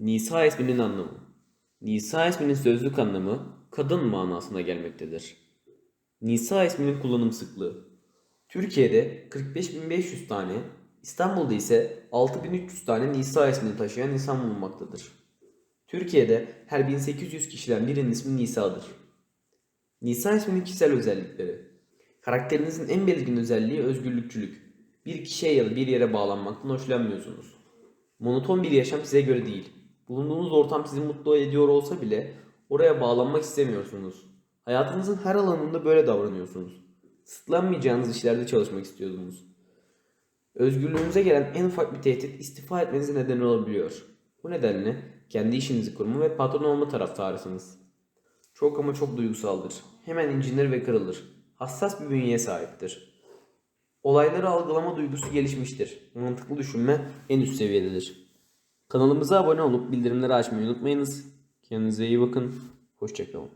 Nisa isminin anlamı. Nisa isminin sözlük anlamı kadın manasına gelmektedir. Nisa isminin kullanım sıklığı. Türkiye'de 45.500 tane, İstanbul'da ise 6.300 tane Nisa ismini taşıyan insan bulunmaktadır. Türkiye'de her 1800 kişiden birinin ismi Nisa'dır. Nisa isminin kişisel özellikleri. Karakterinizin en belirgin özelliği özgürlükçülük. Bir kişiye ya da bir yere bağlanmaktan hoşlanmıyorsunuz. Monoton bir yaşam size göre değil. Bulunduğunuz ortam sizi mutlu ediyor olsa bile oraya bağlanmak istemiyorsunuz. Hayatınızın her alanında böyle davranıyorsunuz. Sıtlanmayacağınız işlerde çalışmak istiyordunuz. Özgürlüğünüze gelen en ufak bir tehdit istifa etmenize neden olabiliyor. Bu nedenle kendi işinizi kurma ve patron olma taraftarısınız. Çok ama çok duygusaldır. Hemen incinir ve kırılır. Hassas bir bünyeye sahiptir. Olayları algılama duygusu gelişmiştir. Mantıklı düşünme en üst seviyededir. Kanalımıza abone olup bildirimleri açmayı unutmayınız. Kendinize iyi bakın. Hoşçakalın.